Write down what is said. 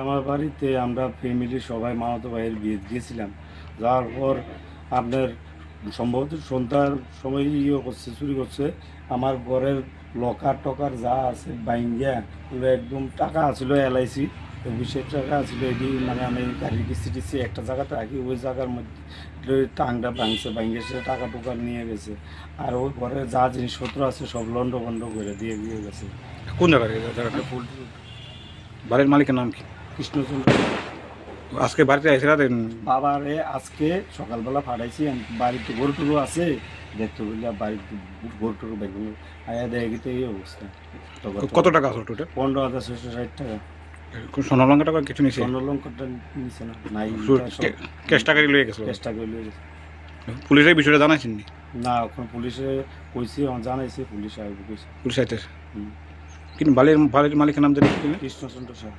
আমার বাড়িতে আমরা ফ্যামিলি সবাই মামাতো ভাইয়ের বিয়ে দিয়েছিলাম। যাওয়ার পর আপনার সম্ভবত সন্ধ্যার সময় ইয়ে করছে চুরি করছে আমার ঘরের লকার টকার যা আছে বাইঙ্গা পুরো একদম টাকা আছিল এলআইসি বিশেষ টাকা আছিল এটি। মানে আমি গাড়ির কিস্তি টিস্তি একটা জায়গাতে রাখি ওই জায়গার মধ্যে টাংটা ভাঙছে ভাঙে সে টাকা টুকা নিয়ে গেছে। আর ওই ঘরে যা জিনিসপত্র আছে সব লন্ড বন্ড করে দিয়ে দিয়ে গেছে। কোন জায়গায় জায়গাটা? বাড়ির মালিকের নাম কি? কৃষ্ণচন্দ্র। আজকে বাড়িতে আইসে রাতে বাবারে আজকে সকালবেলা আমি বাড়িতে গরু টরু আছে দেখতে বললে বাড়িতে গরু টরু বেগুন আয়া গেতে এই অবস্থা। কত টাকা আছে টোটাল পনেরো হাজার ছশো ষাট টাকা। সোনালঙ্কা টাকা কিছু নিছে? না নাই ক্যাশ টাকা লিয়ে গেছিল চেষ্টা করলে পুলিশের বিষয়টা জানাইছেন না? এখন পুলিশে কইছে জানাইছে পুলিশ আইব কইছে। পুলিশ আইতে কিন্তু মালিকের নাম জানি? কৃষ্ণচন্দ্র সাহা